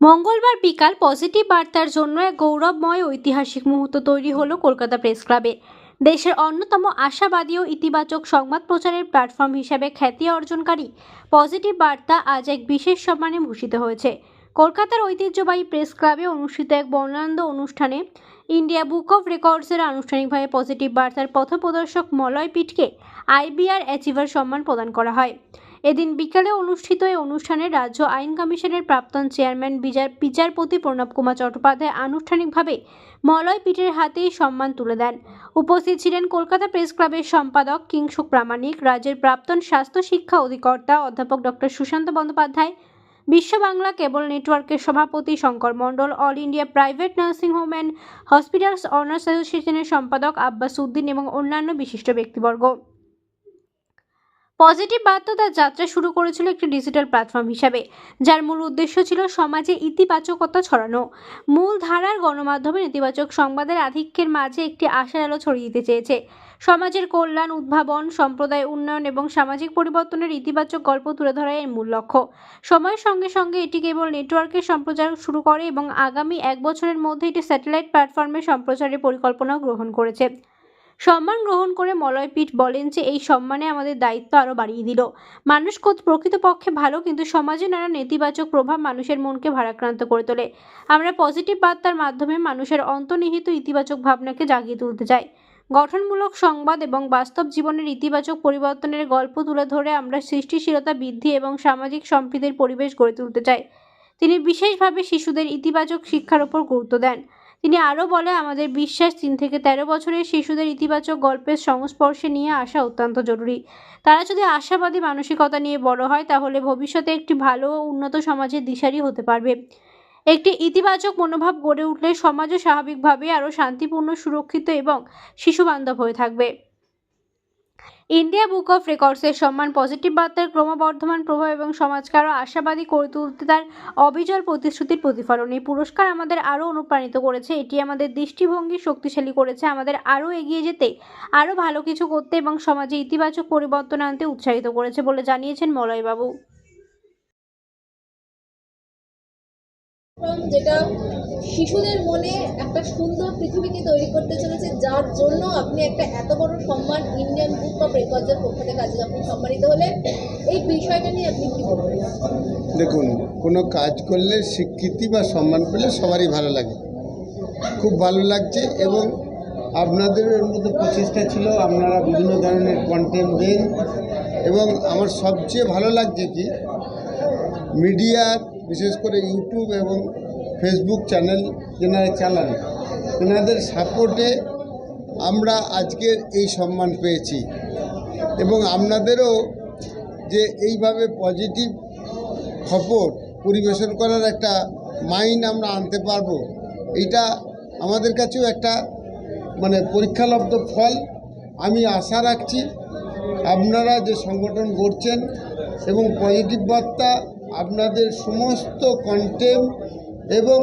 মঙ্গলবার বিকাল পজিটিভ বার্তার জন্য এক গৌরবময় ঐতিহাসিক মুহূর্ত তৈরি হলো কলকাতা প্রেস ক্লাবে। দেশের অন্যতম আশাবাদী ও ইতিবাচক সংবাদ প্রচারের প্ল্যাটফর্ম হিসেবে খ্যাতি অর্জনকারী পজিটিভ বার্তা আজ এক বিশেষ সম্মানে ভূষিত হয়েছে। কলকাতার ঐতিহ্যবাহী প্রেস ক্লাবে অনুষ্ঠিত এক বর্ণানন্দ অনুষ্ঠানে ইন্ডিয়া বুক অফ রেকর্ডসের আনুষ্ঠানিকভাবে পজিটিভ বার্তার পথপ্রদর্শক মলয় পিটকে আইবিআর অ্যাচিভার সম্মান প্রদান করা হয়। এদিন বিকেলে অনুষ্ঠিত এই অনুষ্ঠানে রাজ্য আইন কমিশনের প্রাক্তন চেয়ারম্যান বিচার, বিচারপতি প্রণব কুমার চট্টোপাধ্যায় আনুষ্ঠানিকভাবে মলয় পিঠের হাতে সম্মান তুলে দেন। উপস্থিত ছিলেন কলকাতা প্রেস ক্লাবের সম্পাদক কিংসুক প্রামাণিক, রাজ্যের প্রাক্তন স্বাস্থ্য শিক্ষা অধিকর্তা অধ্যাপক ডক্টর সুশান্ত বন্দ্যোপাধ্যায় বিশ্ব বাংলা কেবল নেটওয়ার্কের সভাপতি Shankar Mondal, all India private nursing home and hospitals owners অ্যাসোসিয়েশনের সম্পাদক আব্বাস উদ্দিন এবং অন্যান্য বিশিষ্ট ব্যক্তিবর্গ। পজিটিভ বার্তা তার যাত্রা শুরু করেছিল একটি ডিজিটাল প্ল্যাটফর্ম হিসাবে, যার মূল উদ্দেশ্য ছিল সমাজে ইতিবাচকতা ছড়ানো। মূল ধারার গণমাধ্যমে নেতিবাচক সংবাদের আধিক্যের মাঝে একটি আশার আলো ছড়িয়ে দিতে চেয়েছে। সমাজের কল্যাণ, উদ্ভাবন, সম্প্রদায় উন্নয়ন এবং সামাজিক পরিবর্তনের ইতিবাচক গল্প তুলে ধরাই এর মূল লক্ষ্য। সময়ের সঙ্গে সঙ্গে এটি কেবল নেটওয়ার্কের সম্প্রচার শুরু করে এবং আগামী এক বছরের মধ্যে এটি স্যাটেলাইট প্ল্যাটফর্মে সম্প্রচারের পরিকল্পনাও গ্রহণ করেছে। সম্মান গ্রহণ করে মলয়পীঠ বলেন যে এই সম্মানে আমাদের দায়িত্ব আরও বাড়িয়ে দিল। মানুষ কত- প্রকৃতপক্ষে ভালো, কিন্তু সমাজে নানা নেতিবাচক প্রভাব মানুষের মনকে ভারাক্রান্ত করে তোলে। আমরা পজিটিভ বার্তার মাধ্যমে মানুষের অন্তর্নিহিত ইতিবাচক ভাবনাকে জাগিয়ে তুলতে চাই। গঠনমূলক সংবাদ এবং বাস্তব জীবনের ইতিবাচক পরিবর্তনের গল্প তুলে ধরে আমরা সৃষ্টিশীলতা বৃদ্ধি এবং সামাজিক সম্প্রীতির পরিবেশ গড়ে তুলতে চাই। তিনি বিশেষভাবে শিশুদের ইতিবাচক শিক্ষার ওপর গুরুত্ব দেন। তিনি আরও বলে আমাদের বিশ্বাস, তিন থেকে তেরো বছরের শিশুদের ইতিবাচক গল্পের সংস্পর্শে নিয়ে আসা অত্যন্ত জরুরি। তারা যদি আশাবাদী মানসিকতা নিয়ে বড় হয়, তাহলে ভবিষ্যতে একটি ভালো ও উন্নত সমাজের দিশারি হতে পারবে। একটি ইতিবাচক মনোভাব গড়ে উঠলে সমাজও স্বাভাবিকভাবে আরও শান্তিপূর্ণ, সুরক্ষিত এবং শিশুবান্ধব হয়ে থাকবে। ইন্ডিয়া বুক অফ রেকর্ডসের সম্মান, পজিটিভ বার্তার ক্রমবর্ধমান প্রভাব এবং সমাজকে আরও আশাবাদী করে তুলতে তার অবিজল প্রতিশ্রুতির প্রতিফলন। এই পুরস্কার আমাদের আরও অনুপ্রাণিত করেছে। এটি আমাদের দৃষ্টিভঙ্গি শক্তিশালী করেছে। আমাদের আরও এগিয়ে যেতে, আরও ভালো কিছু করতে এবং সমাজে ইতিবাচক পরিবর্তন আনতে উৎসাহিত করেছে বলে জানিয়েছেন মলয়বাবু। প্ল্যাটফর্ম যেটা শিশুদের মনে একটা সুন্দর পৃথিবীকে তৈরি করতে চলেছে, যার জন্য আপনি একটা এত বড় সম্মান ইন্ডিয়ান বুক অফ রেকর্ডসের পক্ষ থেকে আজকে আপনি সম্মানিত হলেন এই বিষয়টা নিয়ে আপনি কি বলবেন? দেখুন, কোনো কাজ করলে স্বীকৃতি বা সম্মান পেলে সবারই ভালো লাগে। খুব ভালো লাগছে এবং আপনাদের এর মধ্যে প্রচেষ্টা ছিল, আপনারা বিভিন্ন ধরনের কন্টেন্ট দেন এবং আমার সবচেয়ে ভালো লাগছে কি মিডিয়া বিশেষ করে ইউটিউব এবং ফেসবুক চ্যানেল যেনারা চালান এনাদের সাপোর্টে আমরা আজকের এই সম্মান পেয়েছি। এবং আপনাদেরও যে এইভাবে পজিটিভ খবর পরিবেশন করার একটা মাইন্ড আমরা আনতে পারব, এইটা আমাদের কাছেও একটা মানে পরীক্ষালব্ধ ফল। আমি আশা রাখছি আপনারা যে সংগঠন গড়ছেন এবং পজিটিভ বার্তা আপনাদের সমস্ত কন্টেন্ট এবং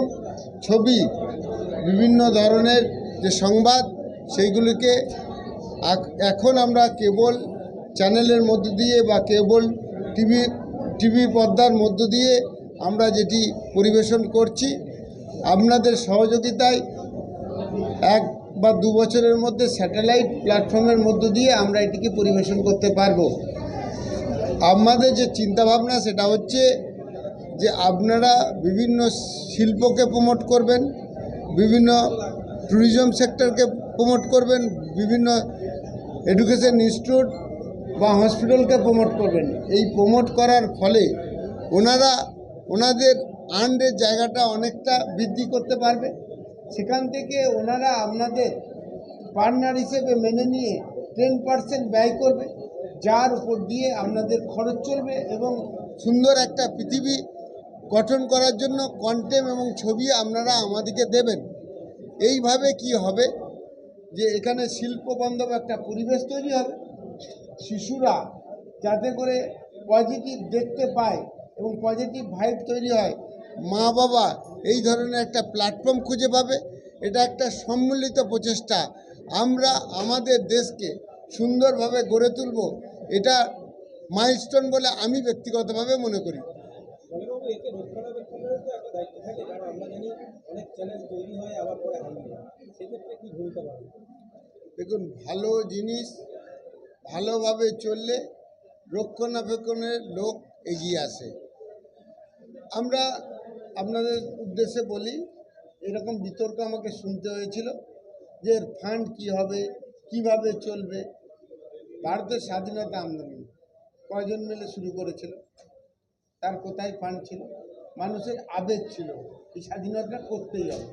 ছবি, বিভিন্ন ধরনের যে সংবাদ, সেইগুলিকে এখন আমরা কেবল চ্যানেলের মধ্য দিয়ে বা কেবল টিভি টিভি পর্দার মধ্য দিয়ে আমরা যেটি পরিবেশন করছি, আপনাদের সহযোগিতায় এক বা দু বছরের মধ্যে স্যাটেলাইট প্ল্যাটফর্মের মধ্য দিয়ে আমরা এটিকে পরিবেশন করতে পারব। আমাদের যে চিন্তাভাবনা সেটা হচ্ছে যে আপনারা বিভিন্ন শিল্পকে প্রমোট করবেন, বিভিন্ন ট্যুরিজম সেক্টরকে প্রমোট করবেন, বিভিন্ন এডুকেশন ইনস্টিটিউট বা হসপিটালকে প্রমোট করবেন। এই প্রমোট করার ফলে ওনারা, ওনাদের আন্ডের জায়গাটা অনেকটা বৃদ্ধি করতে পারবে। সেখান থেকে ওনারা আপনাদের পার্টনার হিসেবে মেনে নিয়ে টেন পার্সেন্ট ব্যয় করবে। যার উপর দিয়ে আপনাদের খরচ চলবে এবং সুন্দর একটা পৃথিবী গঠন করার জন্য কন্টেম এবং ছবি আপনারা আমাদেরকে দেবেন। এইভাবে কি হবে? যে এখানে শিল্প বান্ধব একটা পরিবেশ তৈরি হবে। শিশুরা যাতে করে পজিটিভ দেখতে পায় এবং পজিটিভ ভাইব তৈরি হয়, মা বাবা এই ধরনের একটা প্ল্যাটফর্ম খুঁজে পাবে। এটা একটা সম্মিলিত প্রচেষ্টা। আমরা আমাদের দেশকে সুন্দরভাবে গড়ে তুলব এটা মাইলস্টোন বলে আমি ব্যক্তিগতভাবে মনে করি? দেখুন ভালো জিনিস ভালোভাবে চললে রক্ষণাবেক্ষণের লোক এগিয়ে আসে। আমরা আপনাদের উদ্দেশ্যে বলি এরকম বিতর্ক আমাকে শুনতে হয়েছিল যে এর ফান্ড কী হবে কীভাবে চলবে ভারতের স্বাধীনতা আন্দোলন। কয়জন মিলে শুরু করেছিল? তার কোথায় ফান্ড ছিল? মানুষের আবেগ ছিল এই স্বাধীনতা করতেই হবে।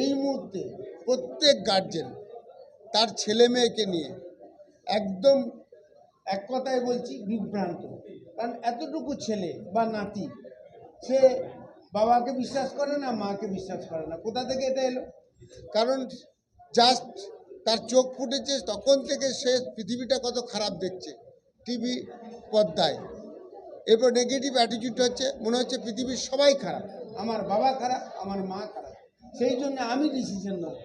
এই মুহূর্তে প্রত্যেক গার্জেন তার ছেলে মেয়েকে নিয়ে একদম এক কথায় বলছি বিভ্রান্ত। কারণ এতটুকু ছেলে বা নাতি, সে বাবাকে বিশ্বাস করে না, মাকে বিশ্বাস করে না। কোথা থেকে এটা এলো? কারণ জাস্ট তার চোখ ফুটেছে, তখন থেকে সে পৃথিবীটা কত খারাপ দেখছে, টিভি পর্দায়। এরপর নেগেটিভ অ্যাটিটিউড হচ্ছে, মনে হচ্ছে পৃথিবীর সবাই খারাপ, আমার বাবা খারাপ, আমার মা খারাপ। সেই জন্য আমি ডিসিশন নেব।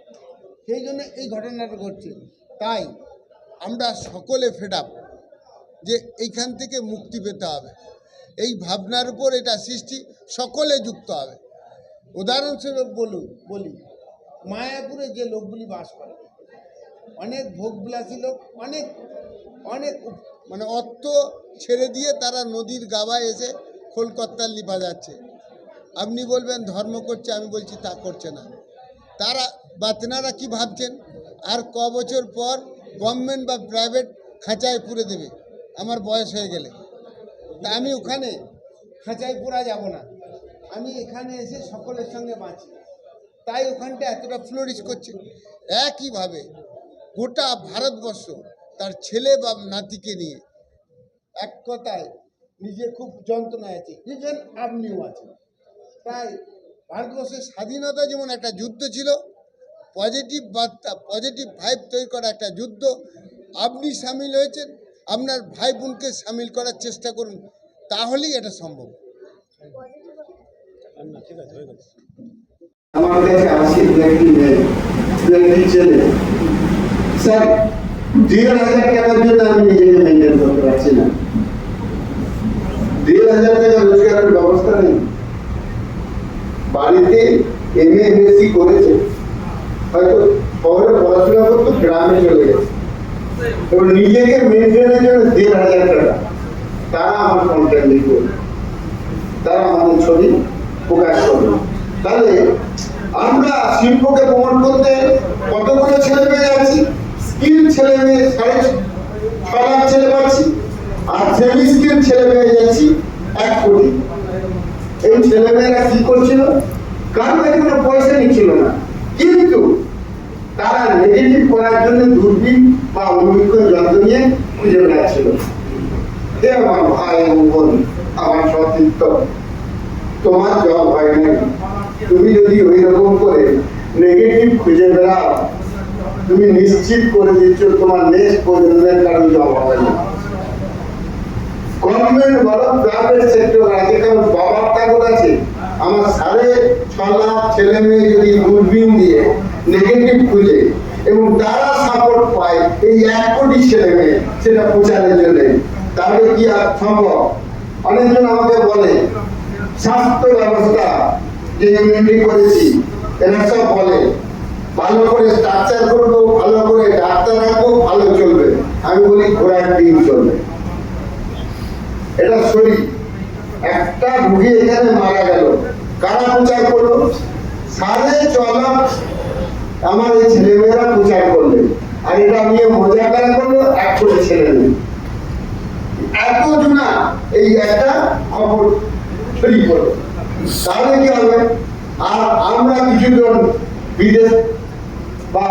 সেই জন্য এই ঘটনাটা ঘটছে। তাই আমরা সকলে ফেড আপ যে এইখান থেকে মুক্তি পেতে হবে। এই ভাবনার উপর এটা সৃষ্টি, সকলে যুক্ত হবে। উদাহরণস্বরূপ বলুন, বলি, মায়াপুরে যে লোকগুলি বাস করে অনেক ভোগবিলাসী লোক, অনেক অনেক মানে অর্থ ছেড়ে দিয়ে তারা নদীর গাবায় এসে খোলকত্তার লিপা যাচ্ছে। আপনি বলবেন, ধর্ম করছে, আমি বলছি তা করছে না। তারা, বা তেনারা কী ভাবছেন? আর ক বছর পর গভর্নমেন্ট বা প্রাইভেট খাঁচায় পুরে দেবে। আমার বয়স হয়ে গেলে। তা আমি ওখানে খাঁচায় পুরা যাব না। আমি এখানে এসে সকলের সঙ্গে বাঁচি। তাই ওখানটা এতটা ফ্লোরিশ করছে। একইভাবে গোটা ভারতবর্ষ তার ছেলে বা নাতিকে নিয়ে এক কথায় নিজে খুব যন্ত্রণায় আছে ইভেন আপনিও আছেন তাই ভারতবর্ষের স্বাধীনতা যেমন একটা যুদ্ধ ছিল পজিটিভ বার্তা পজিটিভ ভাইব তৈরি করা একটা যুদ্ধ আপনি সামিল হয়েছেন আপনার ভাই বোনকে সামিল করার চেষ্টা করুন তাহলেই এটা সম্ভব আমার কাছে আসি একটি মেয়ে একটি ছেলে স্যার, দেড় হাজার টাকার জন্য আমি নিজেকে মেনটেন করতে পারছি না। দেড় হাজার টাকা রোজগারের ব্যবস্থা নেই। বাড়িতে এম এ এমএসসি করেছে। হয়তো শহরে পড়াশোনা করতো, গ্রামে চলে গেছে। এবার নিজেকে মেনটেনের জন্য দেড় হাজার টাকা। তারা আমার কন্টেন্ট লিখবে তারা আমাদের ছবি প্রকাশ করবে। তাহলে আমরা শিল্পকে প্রমোট করতে কতগুলো ছেলে পেয়ে যাচ্ছি স্কিল ছেলে মেয়ে সাড়ে ছ লাখ ছেলে পাচ্ছি, আর সেমি স্কিল ছেলে পেয়ে যাচ্ছি এক কোটি। এই ছেলেমেয়েরা কি করছিল? কারও কাছে কোনো পয়সা নিচ্ছিল না। কিন্তু তারা নেগেটিভ করার জন্য দূরবীন বা অভিজ্ঞ যন্ত্র নিয়ে খুঁজে বেড়াচ্ছিল। হে আমার ভাই বোন, আমার সতীর্থ, তোমার জব হয় নাই। তুমি যদি ওই রকম করে নেগেটিভ খুঁজে বেড়াও তুমি নিশ্চিত করে দিচ্ছ তোমার নেক্সট প্রজন্মের কারণ জব হবে না গভর্নমেন্ট বলো প্রাইভেট সেক্টর আছে, কারণ বাবার তাগত আছে। আমার সাড়ে ছ লাখ ছেলে মেয়ে যদি দূরবীন দিয়ে নেগেটিভ খুঁজে এবং তারা সাপোর্ট পায় এই এক কোটি ছেলে মেয়ে, সেটা প্রচারের জন্য, তাহলে কি আর সম্ভব? অনেকজন আমাকে বলে, স্বাস্থ্য ব্যবস্থা যে ইউনিটি করেছি, এরা সব বলে ভালো করে স্ট্রাকচার করব, ভালো করে ডাক্তার রাখব, ভালো চলবে। আমি বলি ঘোড়ার ডিম চলবে। এটা শরীর। একটা রুগী এখানে মারা গেল। কারা প্রচার করল? সাড়ে ছ লাখ আমার এই ছেলেমেয়েরা প্রচার করলে। আর এটা নিয়ে মজা করা করল? এক করে ছেলে মেয়ে। এত জনা এই একটা খবর ছড়িয়ে পড়ল তাহলে কি হবে? আর আমরা কিছুজন বিদেশ বা